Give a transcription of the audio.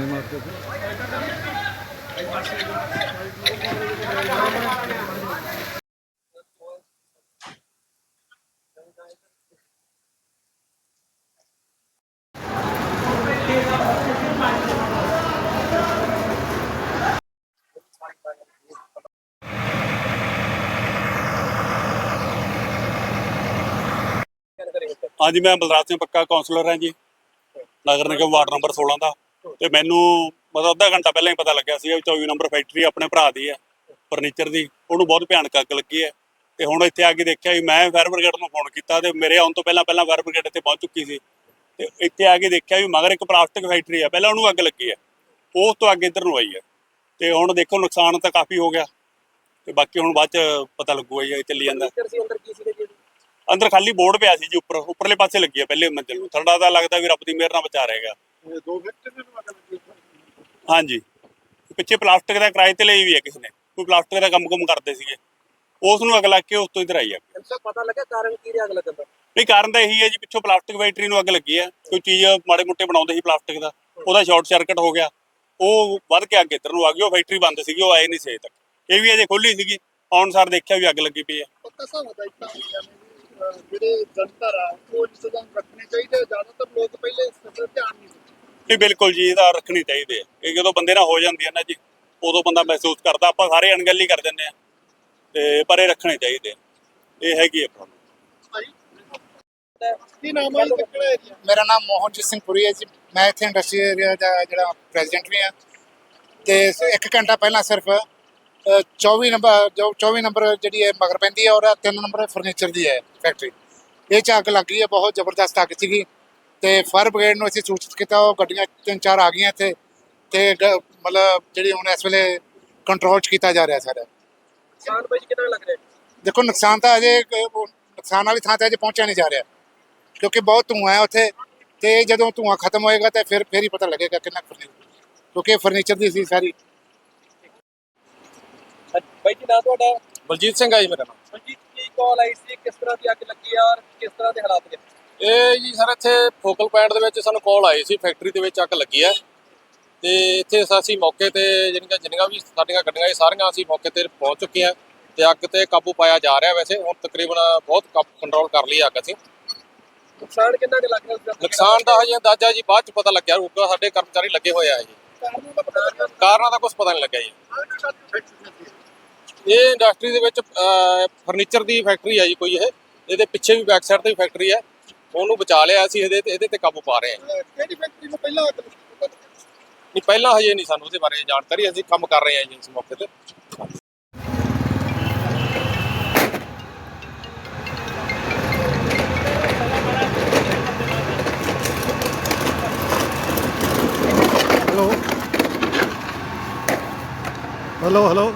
ਪਾਣੀ ਮਾਰ ਕੇ ਹਾਂਜੀ, ਮੈਂ ਬਲਰਾਜ ਸਿੰਘ ਪੱਕਾ ਕਾਉਂਸਲਰ ਹਾਂ ਜੀ। ਨਗਰ ਨਿਗਮ ਵਾਰਡ ਨੰਬਰ 16 ਦਾ। ਤੇ ਮੈਨੂੰ ਮਤਲਬ ਅੱਧਾ ਘੰਟਾ ਪਹਿਲਾਂ ਹੀ ਪਤਾ ਲੱਗਿਆ ਸੀ ਵੀ 24 ਨੰਬਰ ਫੈਕਟਰੀ ਆਪਣੇ ਭਰਾ ਦੀ ਹੈ ਫਰਨੀਚਰ ਦੀ। ਉਹਨੂੰ ਬਹੁਤ ਭਿਆਨਕ ਅੱਗ ਲੱਗੀ ਹੈ। ਤੇ ਹੁਣ ਇੱਥੇ ਆ ਕੇ ਦੇਖਿਆ ਵੀ ਮੈਂ ਫਾਇਰ ਬ੍ਰਿਗੇਡ ਨੂੰ ਫੋਨ ਕੀਤਾ ਤੇ ਮੇਰੇ ਆਉਣ ਤੋਂ ਪਹਿਲਾਂ ਪਹਿਲਾਂ ਫਾਇਰ ਬ੍ਰਿਗੇਡ ਇੱਥੇ ਪਹੁੰਚ ਚੁੱਕੀ ਸੀ। ਤੇ ਇੱਥੇ ਆ ਕੇ ਦੇਖਿਆ ਵੀ ਮਗਰ ਇੱਕ ਪਲਾਸਟਿਕ ਫੈਕਟਰੀ ਹੈ ਪਹਿਲਾਂ ਉਹਨੂੰ ਅੱਗ ਲੱਗੀ ਹੈ। ਉਸ ਤੋਂ ਅੱਗ ਇੱਧਰ ਨੂੰ ਆਈ ਹੈ। ਤੇ ਹੁਣ ਦੇਖੋ ਨੁਕਸਾਨ ਤਾਂ ਕਾਫੀ ਹੋ ਗਿਆ। ਤੇ ਬਾਕੀ ਹੁਣ ਬਾਅਦ ਚ ਪਤਾ ਲੱਗੂਗਾ ਇਹ ਚੱਲੀ ਜਾਂਦਾ। ਅੰਦਰ ਖਾਲੀ ਬੋਰਡ ਪਿਆ ਸੀ ਜੀ ਉੱਪਰ ਉੱਪਰਲੇ ਪਾਸੇ ਲੱਗੀ ਹੈ ਪਹਿਲੇ ਮੰਜ਼ਿਲ ਨੂੰ। ਥਰੜਾ ਦਾ ਲੱਗਦਾ ਵੀ ਰੱਬ ਦੀ ਮਿਹਰ ਨਾਲ ਬਚਾ ਰਹੇਗਾ ਦੋ ਫੈਕਟਰੀ ਹਾਂਜੀ। ਪਿੱਛੇ ਪਲਾਸਟਿਕ ਦਾ ਕਿਰਾਏ ਤੇ ਲਈ ਵੀ ਹੈ ਕਿਸੇ ਨੇ। ਕੋਈ ਪਲਾਸਟਿਕ ਦਾ ਕੰਮ ਕੁਮ ਕਰਦੇ ਸੀਗੇ। ਉਸ ਨੂੰ ਅੱਗ ਲੱਗ ਕੇ ਉਸ ਤੋਂ ਇਧਰ ਆਈ ਆ। ਸਰ ਪਤਾ ਲੱਗਾ ਕਾਰਨ ਕੀ ਰਿਹਾ ਅੱਗ ਲੱਗਣ ਦਾ। ਨਹੀਂ ਕਾਰਨ ਤਾਂ ਇਹੀ ਹੈ ਜੀ ਪਿੱਛੋਂ ਪਲਾਸਟਿਕ ਫੈਕਟਰੀ ਨੂੰ ਅੱਗ ਲੱਗੀ ਹੈ ਕੋਈ ਚੀਜ਼ ਮਾੜੇ ਮੋਟੇ ਬਣਾਉਂਦੇ ਸੀ ਪਲਾਸਟਿਕ ਦਾ। ਉਹਦਾ ਸ਼ਾਰਟ ਸਰਕਟ ਹੋ ਗਿਆ। ਉਹ ਵੱਧ ਕੇ ਅੱਗ ਇੱਧਰ ਨੂੰ ਆ ਗਈ। ਉਹ ਫੈਕਟਰੀ ਬੰਦ ਸੀਗੀ ਉਹ ਆਏ ਨਹੀਂ ਸੇ ਤੱਕ। ਇਹ ਵੀ ਅਜੇ ਖੋਲੀ ਸੀਗੀ। ਆਉਣ ਸਾਰ ਦੇਖਿਆ ਵੀ ਅੱਗ ਲੱਗੀ ਪਈ ਪੱਕਾ ਇਤਨਾ ਵੀ, ਅਹ, ਜਿਹੜੇ ਜਨਤਰ ਆ ਉਹ ਇੰਤਜ਼ਾਮ ਰੱਖਣੇ ਚਾਹੀਦੇ ਜ਼ਿਆਦਾਤਰ ਲੋਕ ਪਹਿਲੇ ਇਸ ਤਰ੍ਹਾਂ ਧਿਆਨ ਨਹੀਂ ਦਿੰਦੇ। ਨਹੀਂ ਬਿਲਕੁਲ ਜੀ ਇਹਦਾ ਰੱਖਣੀ ਚਾਹੀਦੀ। ਹੈ ਇਹ ਜਦੋਂ ਬੰਦੇ ਨਾਲ ਹੋ ਜਾਂਦੀ ਹੈ ਨਾ ਜੀ ਉਦੋਂ ਬੰਦਾ ਮਹਿਸੂਸ ਕਰਦਾ ਆਪਾਂ ਸਾਰੇ ਅਣਗਹਿਲੀ ਕਰ ਦਿੰਦੇ ਆ ਤੇ ਪਰ ਇਹ ਰੱਖਣੇ ਚਾਹੀਦੇ। ਇਹ ਹੈਗੀ ਹੈ problem। ਭਾਈ ਕੀ ਨਾਮ ਹੈ ਮੇਰਾ ਨਾਮ ਮੋਹਨਜੀਤ ਸਿੰਘ ਪੁਰੀ ਹੈ ਜੀ। ਮੈਂ ਇੱਥੇ ਇੰਡਸਟਰੀ ਏਰੀਆ ਦਾ ਜਿਹੜਾ ਪ੍ਰੈਜ਼ੀਡੈਂਟ ਵੀ ਹਾਂ। ਤੇ ਇੱਕ ਘੰਟਾ ਪਹਿਲਾਂ ਸਿਰਫ ਅ, 24 ਨੰਬਰ ਜੋ 24 ਨੰਬਰ ਜਿਹੜੀ ਹੈ ਮਗਰ ਪੈਂਦੀ ਹੈ ਔਰ 3 ਨੰਬਰ ਫਰਨੀਚਰ ਦੀ ਹੈ ਫੈਕਟਰੀ ਇਹ 'ਚ ਅੱਗ ਲੱਗੀ ਹੈ ਬਹੁਤ ਜ਼ਬਰਦਸਤ ਅੱਗ ਸੀਗੀ। ਤੇ ਫਾਇਰ ਬ੍ਰਿਗੇਡ ਨੂੰ ਅਸੀਂ ਸੂਚਿਤ ਕੀਤਾ ਉਹ ਗੱਡੀਆਂ ਤਿੰਨ ਚਾਰ ਆ ਗਈਆਂ ਇੱਥੇ ਤੇ ਗ- ਮਤਲਬ ਜਿਹੜੀ ਹੁਣ ਇਸ ਵੇਲੇ ਕੰਟਰੋਲ 'ਚ ਕੀਤਾ ਜਾ ਰਿਹਾ ਸਾਰਾ। ਨੁਕਸਾਨ ਬਾਈ ਜੀ ਕਿੰਨਾ ਲੱਗ ਰਿਹਾ? ਦੇਖੋ ਨੁਕਸਾਨ ਤਾਂ ਅਜੇ ਕ- ਉਹ ਨੁਕਸਾਨ ਵਾਲੀ ਥਾਂ ਤੇ ਅਜੇ ਪਹੁੰਚਿਆ ਨਹੀਂ ਜਾ ਰਿਹਾ ਕਿਉਂਕਿ ਬਹੁਤ ਧੂਆਂ ਹੈ ਉੱਥੇ ਤੇ ਜਦੋਂ ਧੂਆਂ ਖਤਮ ਹੋਏਗਾ ਤੇ ਫਿਰ ਫਿਰ ਹੀ ਪਤਾ ਲੱਗੇਗਾ ਕਿੰਨਾ ਫਰਨੀਚਰ ਕਿਉਂਕਿ ਫਰਨੀਚਰ ਦੀ ਸੀ ਸਾਰੀ। ਬਾਈ ਜੀ ਨਾਂ ਤੁਹਾਡਾ? ਬਲਜੀਤ ਸਿੰਘ ਆ ਜੀ ਮੇਰਾ ਨਾਮ। ਮਨਜੀਤ ਕੀ ਕਾਲ ਆਈ ਸੀ? ਕਿਸ ਤਰ੍ਹਾਂ ਦੀ ਅੱਗ ਲੱਗੀ ਆ ਔਰ ਕਿਸ ਤਰ੍ਹਾਂ ਦੇ ਹਾਲਾਤ ਨੇ? ਇਹ ਜੀ ਸਰ ਇੱਥੇ ਫੋਕਲ ਪੁਆਇੰਟ ਦੇ ਵਿੱਚ ਸਾਨੂੰ ਕਾਲ ਆਈ ਸੀ ਫੈਕਟਰੀ ਦੇ ਵਿੱਚ ਅੱਗ ਲੱਗੀ ਹੈ। ਤੇ ਇੱਥੇ ਅਸੀਂ ਮੌਕੇ ਤੇ ਜਿਹੜੀਆਂ ਜਿੰਨੀਆਂ ਵੀ ਸਾਡੀਆਂ ਗੱਡੀਆਂ ਇਹ ਸਾਰੀਆਂ ਅਸੀਂ ਮੌਕੇ ਤੇ ਪਹੁੰਚ ਚੁੱਕੇ ਹਾਂ ਤੇ ਅੱਗ ਤੇ ਕਾਬੂ ਪਾਇਆ ਜਾ ਰਿਹਾ ਵੈਸੇ। ਹੁਣ ਤਕਰੀਬਨ ਬਹੁਤ ਕੰਟਰੋਲ ਕਰ ਲਈ ਅੱਗ ਅਸੀਂ। ਨੁਕਸਾਨ ਕਿੰਨਾ ਕੁ ਲੱਗ ਰਿਹਾ ਨੁਕਸਾਨ ਦਾ ਹਜੇ ਅੰਦਾਜ਼ਾ ਜੀ ਬਾਅਦ ਚ ਪਤਾ ਲੱਗਿਆ ਹੋਊਗਾ ਸਾਡੇ ਕਰਮਚਾਰੀ ਲੱਗੇ ਹੋਏ ਆ ਜੀ। ਕਾਰਨ ਦਾ ਕੁਝ ਪਤਾ ਨਹੀਂ ਲੱਗਿਆ ਜੀ। ਇਹ ਇੰਡਸਟਰੀ ਦੇ ਵਿੱਚ ਫਰਨੀਚਰ ਦੀ ਫੈਕਟਰੀ ਹੈ ਜੀ ਕੋਈ ਇਹ। ਇਹਦੇ ਪਿੱਛੇ ਵੀ ਬੈਕ ਸਾਈਡ ਤੇ ਵੀ ਫੈਕਟਰੀ ਹੈ। ਉਹਨੂੰ ਬਚਾ ਲਿਆ ਅਸੀਂ ਇਹਦੇ ਤੇ ਇਹਦੇ ਤੇ ਕਾਬੂ ਪਾ ਰਹੇ ਹਾਂ। ਕਿਹੜੀ ਫੈਕਟਰੀ ਨੂੰ ਪਹਿਲਾਂ ਅੱਗ ਲੱਗੀ ਪਤਾ ਲੱਗਾ? ਨਹੀਂ ਪਹਿਲਾਂ ਹਜੇ ਨਹੀਂ ਸਾਨੂੰ ਉਹਦੇ ਬਾਰੇ ਜਾਣਕਾਰੀ ਅਸੀਂ ਕੰਮ ਕਰ ਰਹੇ ਹਾਂ ਜੀ ਇਸ ਮੌਕੇ ਤੇ। Hello hello hello